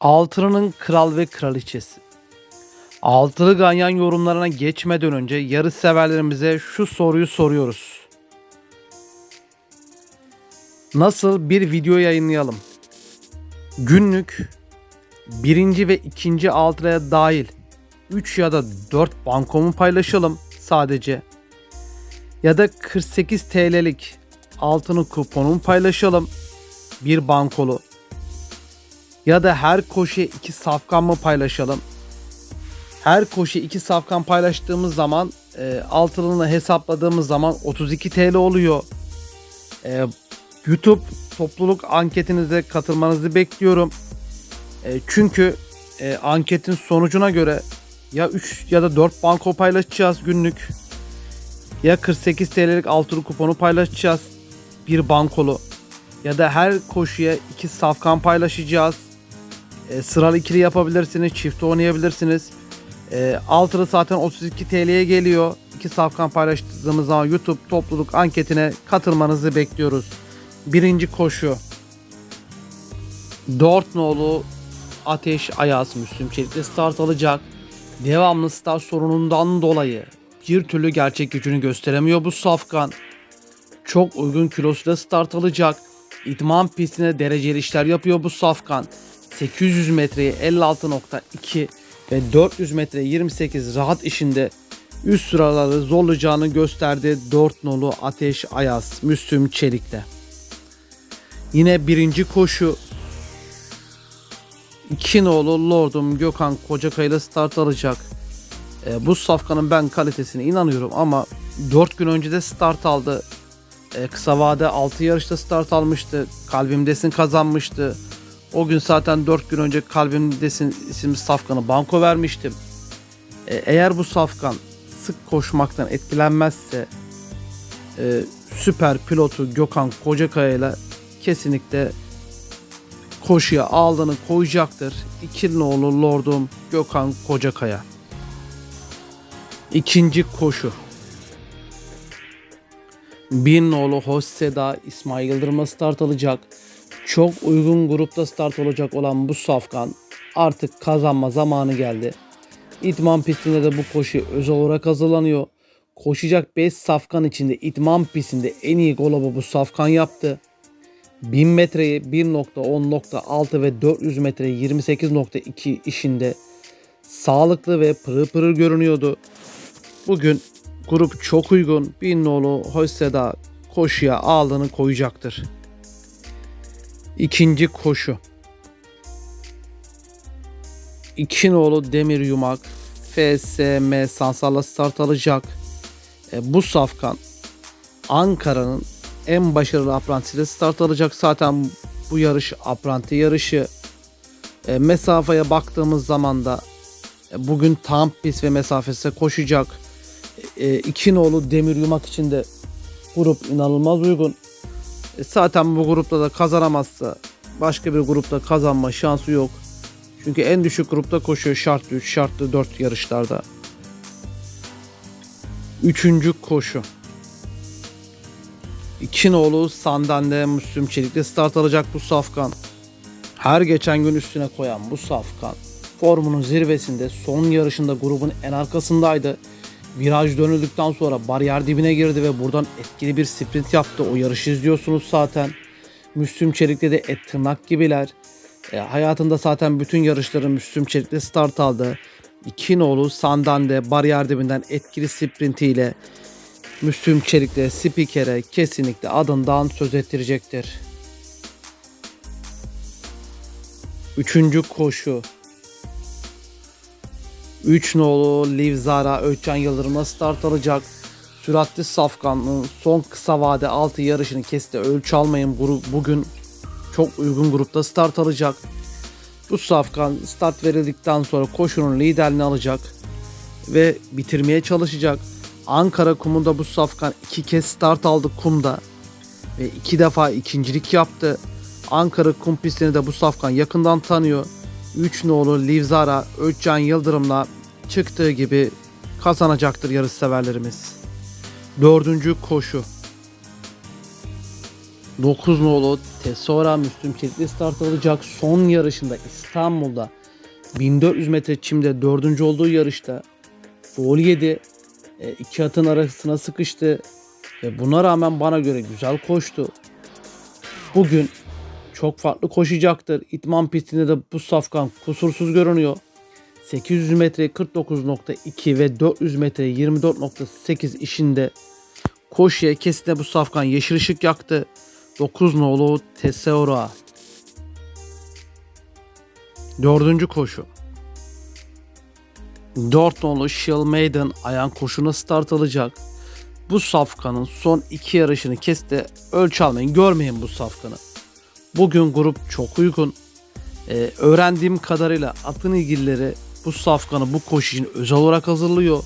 Altının kral ve kraliçesi. Altılı ganyan yorumlarına geçmeden önce yarış severlerimize şu soruyu soruyoruz. Nasıl bir video yayınlayalım? Günlük birinci ve ikinci altılıya dahil 3 ya da 4 bankomu paylaşalım sadece. Ya da 48 TL'lik altının kuponumu paylaşalım. Bir bankolu ya da her koşuya iki safkan mı paylaşalım? Her koşu iki safkan paylaştığımız zaman e, altılığını hesapladığımız zaman 32 TL oluyor. E, YouTube topluluk anketinize katılmanızı bekliyorum. E, çünkü e, anketin sonucuna göre ya 3 ya da 4 banko paylaşacağız günlük. Ya 48 TL'lik altılı kuponu paylaşacağız. Bir bankolu. Ya da her koşuya iki safkan paylaşacağız. E, sıralı ikili yapabilirsiniz. Çift oynayabilirsiniz. E, altılı zaten 32 TL'ye geliyor. İki safkan paylaştığımız zaman YouTube topluluk anketine katılmanızı bekliyoruz. Birinci koşu. Dört nolu Ateş Ayaz Müslüm Çelik'te start alacak. Devamlı start sorunundan dolayı bir türlü gerçek gücünü gösteremiyor bu safkan. Çok uygun kilosuyla start alacak. İdman pistine dereceli işler yapıyor bu safkan. 800 metreye 56.2 ve 400 metreye 28 rahat işinde üst sıraları zorlayacağını gösterdi 4 nolu Ateş Ayaz Müslüm Çelik'te. Yine birinci koşu 2 nolu Lordum Gökhan Kocakay'la start alacak. E, bu safkanın ben kalitesine inanıyorum ama 4 gün önce de start aldı. E, kısa vade 6 yarışta start almıştı. Kalbimdesin kazanmıştı. O gün zaten 4 gün önce Kalbimdesin isimli safkanı banko vermiştim. E, eğer bu safkan sık koşmaktan etkilenmezse e, süper pilotu Gökhan Kocakaya ile kesinlikle koşuya aldığını koyacaktır. İkili oğlu Lordum Gökhan Kocakaya. İkinci koşu. Bin oğlu Hosseda İsmail Yıldırım'a start alacak. Çok uygun grupta start olacak olan bu safkan artık kazanma zamanı geldi. İtman pistinde de bu koşu özel olarak hazırlanıyor. Koşacak 5 safkan içinde itman pistinde en iyi golabı bu safkan yaptı. 1000 metreyi 1.10.6 ve 400 metreyi 28.2 işinde sağlıklı ve pırıl pırıl görünüyordu. Bugün grup çok uygun. Bin nolu Hosseda koşuya aldığını koyacaktır. İkinci koşu. İki nolu Demir Yumak FSM Sansar'la start alacak. E, bu safkan Ankara'nın en başarılı aprantisiyle start alacak. Zaten bu yarış apranti yarışı. E, mesafeye baktığımız zaman da e, bugün tam pist ve mesafesi koşacak. E, iki nolu demir yumak için de grup inanılmaz uygun. E, zaten bu grupta da kazanamazsa başka bir grupta kazanma şansı yok. Çünkü en düşük grupta koşuyor şartlı 3, şartlı 4 yarışlarda. Üçüncü koşu. İkinoğlu Sandan'da Müslüm Çelik'te start alacak bu safkan. Her geçen gün üstüne koyan bu safkan. Formunun zirvesinde son yarışında grubun en arkasındaydı. Viraj dönüldükten sonra bariyer dibine girdi ve buradan etkili bir sprint yaptı. O yarışı izliyorsunuz zaten. Müslüm Çelik'te de et tırnak gibiler. E, hayatında zaten bütün yarışları Müslüm Çelik'te start aldı. İkinoğlu Sandan'da bariyer dibinden etkili sprintiyle Müslüm Çelik'te spikere kesinlikle adından söz ettirecektir. Üçüncü koşu. 3 nolu Livzara Öçcan Yıldırım'la start alacak. Süratli Safkan'ın son kısa vade 6 yarışını kesti. Ölçü almayın grup bugün çok uygun grupta start alacak. Bu Safkan start verildikten sonra koşunun liderliğini alacak ve bitirmeye çalışacak. Ankara kumunda bu Safkan iki kez start aldı kumda ve iki defa ikincilik yaptı. Ankara kum pistini de bu Safkan yakından tanıyor. 3 nolu Livzara Öçcan Yıldırım'la çıktığı gibi kazanacaktır yarış severlerimiz. Dördüncü koşu. 9 nolu Tesora Müslüm Çelikli start alacak. Son yarışında İstanbul'da 1400 metre çimde dördüncü olduğu yarışta foul yedi. E, iki atın arasına sıkıştı. Ve buna rağmen bana göre güzel koştu. Bugün çok farklı koşacaktır. İtman pistinde de bu safkan kusursuz görünüyor. 800 metre 49.2 ve 400 metre 24.8 işinde koşuya kesinlikle bu safkan yeşil ışık yaktı. 9 nolu Teseora. Dördüncü koşu. 4 nolu Shield Maiden ayağın koşuna start alacak. Bu safkanın son iki yarışını kesti. Ölç almayın görmeyin bu safkanı. Bugün grup çok uygun. Ee, öğrendiğim kadarıyla atın ilgilileri bu safkanı bu koşu için özel olarak hazırlıyor.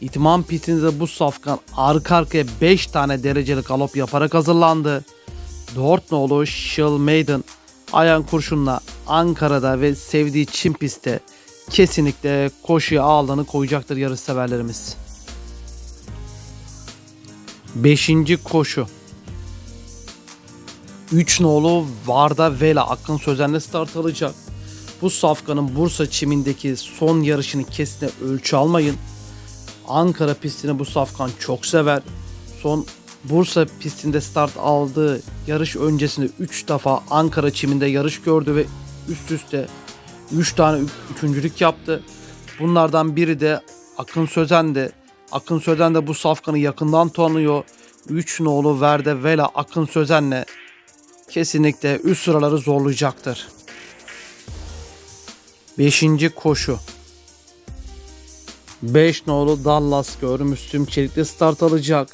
İtman pistinde bu safkan arka arkaya 5 tane derecelik galop yaparak hazırlandı. 4 nolu Shield Maiden ayağın kurşunla Ankara'da ve sevdiği çim pistte kesinlikle koşuya ağırlığını koyacaktır yarış severlerimiz. 5. koşu 3 nolu Varda Vela Akın Sözen'le start alacak. Bu safkanın Bursa çimindeki son yarışını kesine ölçü almayın. Ankara pistini bu safkan çok sever. Son Bursa pistinde start aldığı yarış öncesinde 3 defa Ankara çiminde yarış gördü ve üst üste 3 tane ü- üçüncülük yaptı. Bunlardan biri de Akın Sözen'di. Akın Sözen de bu safkanı yakından tanıyor. 3 nolu Verde Vela Akın Sözen'le kesinlikle üst sıraları zorlayacaktır. 5. koşu 5 nolu Dallas Gör Müslüm Çelik'te start alacak.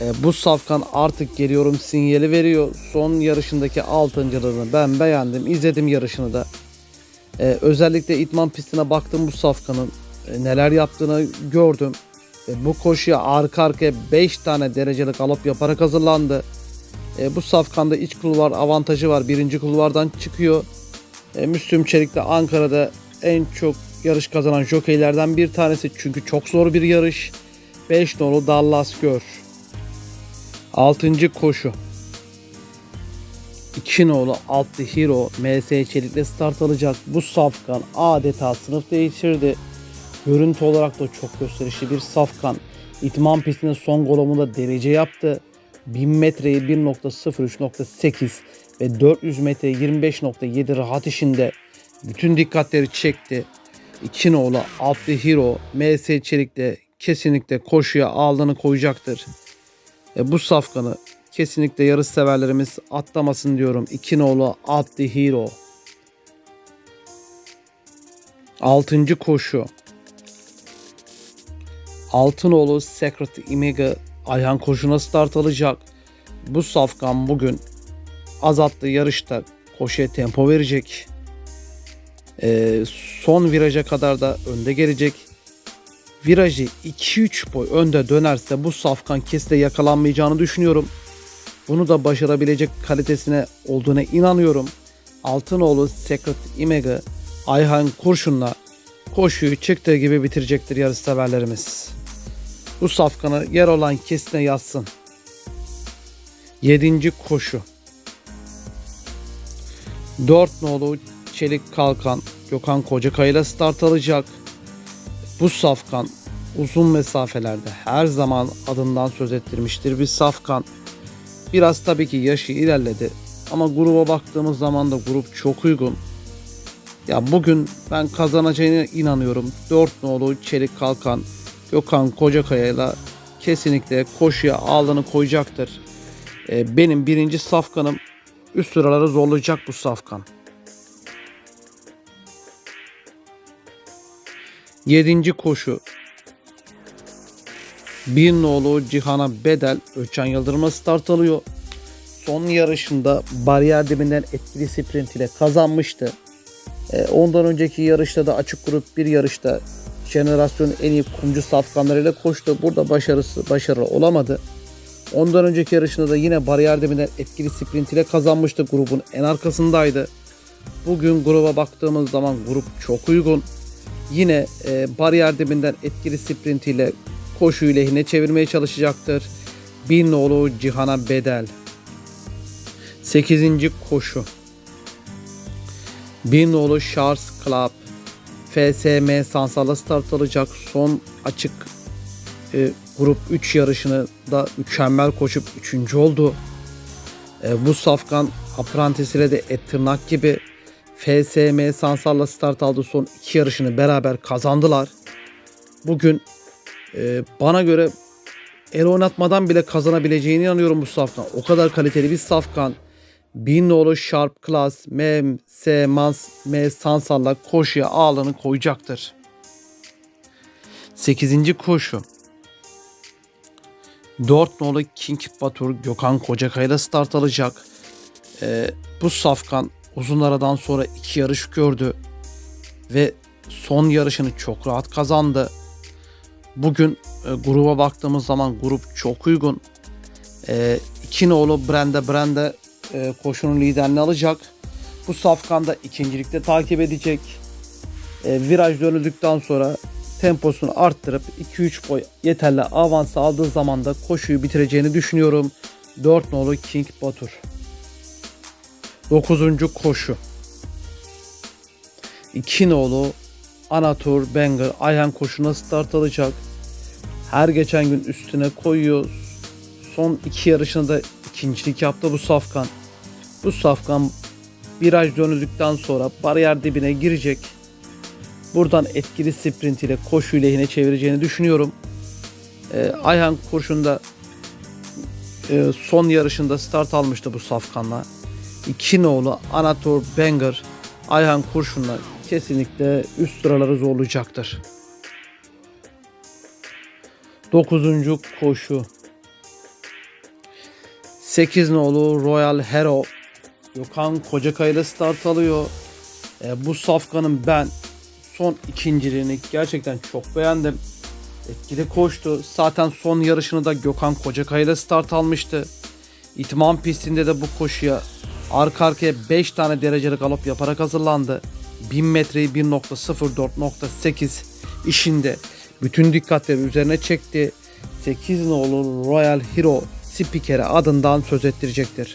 E, bu safkan artık geliyorum sinyali veriyor. Son yarışındaki altıncılığını ben beğendim. İzledim yarışını da. E, özellikle itman pistine baktım bu safkanın e, neler yaptığını gördüm. E, bu koşuya arka arkaya 5 tane derecelik galop yaparak hazırlandı. E, bu safkanda iç kulvar avantajı var. Birinci kulvardan çıkıyor. E, Müslüm Çelik de Ankara'da en çok yarış kazanan jokeylerden bir tanesi. Çünkü çok zor bir yarış. 5 nolu Dallas Gör. 6. koşu. 2 nolu Altı Hero MS Çelik'le start alacak. Bu safkan adeta sınıf değiştirdi. Görüntü olarak da çok gösterişli bir safkan. İtman pistinde son golomunda derece yaptı. 1000 metreyi 1.03.8 ve 400 metreyi 25.7 rahat işinde bütün dikkatleri çekti. İki nolu Altı Hero MS Çelik'te kesinlikle koşuya ağırlığını koyacaktır. E, bu safkanı kesinlikle yarış severlerimiz atlamasın diyorum. İki nolu Altı Hero. Altıncı koşu. Altınoğlu Secret Image Ayhan koşuna start alacak. Bu safkan bugün azalttığı yarışta koşuya tempo verecek. Ee, son viraja kadar da önde gelecek. Virajı 2-3 boy önde dönerse bu safkan kesinlikle yakalanmayacağını düşünüyorum. Bunu da başarabilecek kalitesine olduğuna inanıyorum. Altınoğlu Secret Image Ayhan Kurşun'la koşuyu çıktığı gibi bitirecektir yarış severlerimiz. Bu safkanı yer olan kesine yazsın. 7. koşu. 4 nolu Çelik Kalkan Gökhan Kocakay ile start alacak. Bu safkan uzun mesafelerde her zaman adından söz ettirmiştir bir safkan. Biraz tabii ki yaşı ilerledi ama gruba baktığımız zaman da grup çok uygun. Ya bugün ben kazanacağına inanıyorum. 4 nolu Çelik Kalkan Gökhan Kocakaya ile kesinlikle koşuya ağırlığını koyacaktır. Ee, benim birinci safkanım üst sıraları zorlayacak bu safkan. 7. koşu. Bir nolu Cihan'a bedel Öçen Yıldırım'a start alıyor. Son yarışında bariyer dibinden etkili sprint ile kazanmıştı. Ee, ondan önceki yarışta da açık grup bir yarışta jenerasyonun en iyi kumcu safkanlarıyla koştu. Burada başarısı başarılı olamadı. Ondan önceki yarışında da yine bariyer dibinden etkili sprint ile kazanmıştı. Grubun en arkasındaydı. Bugün gruba baktığımız zaman grup çok uygun. Yine e, bariyer dibinden etkili sprint ile koşuyu lehine çevirmeye çalışacaktır. Bir nolu Cihan'a bedel. 8. koşu. Bir nolu Charles Club FSM Sansal'a start alacak. Son açık e, grup 3 yarışını da mükemmel koşup 3. oldu. E, bu safkan Apprentice ile de et gibi FSM Sansal'la start aldı. Son 2 yarışını beraber kazandılar. Bugün e, bana göre el oynatmadan bile kazanabileceğine inanıyorum bu safkan. O kadar kaliteli bir safkan. Bin nolu Sharp Class M, S, Mans, M, Sansal'la koşuya ağlarını koyacaktır. 8. koşu. 4 nolu King Batur Gökhan Kocakay'la start alacak. Ee, bu safkan uzun aradan sonra iki yarış gördü ve son yarışını çok rahat kazandı. Bugün e, gruba baktığımız zaman grup çok uygun. E, iki nolu Brenda Brenda e, koşunun liderliğini alacak. Bu safkanda ikincilikte takip edecek. E, viraj dönüldükten sonra temposunu arttırıp 2-3 boy yeterli avans aldığı zaman da koşuyu bitireceğini düşünüyorum. 4 nolu King Batur. 9. koşu. 2 nolu Anatur Banger Ayhan koşuna start alacak. Her geçen gün üstüne koyuyor. Son iki yarışında da ikincilik yaptı bu Safkan. Bu Safkan viraj dönüldükten sonra bariyer dibine girecek. Buradan etkili sprint ile koşu lehine çevireceğini düşünüyorum. Ee, Ayhan kurşunda e, son yarışında start almıştı bu Safkan'la. İki nolu Anator Banger Ayhan Kurşun'la kesinlikle üst sıraları zorlayacaktır. 9. koşu 8 nolu Royal Hero Gökhan Kocakay ile start alıyor. E, bu safkanın ben son ikinciliğini gerçekten çok beğendim. Etkili koştu. Zaten son yarışını da Gökhan Kocakay ile start almıştı. İtman pistinde de bu koşuya arka arkaya 5 tane derecelik galop yaparak hazırlandı. 1000 metreyi 1.04.8 işinde bütün dikkatleri üzerine çekti. 8 nolu Royal Hero Spiker'e adından söz ettirecektir.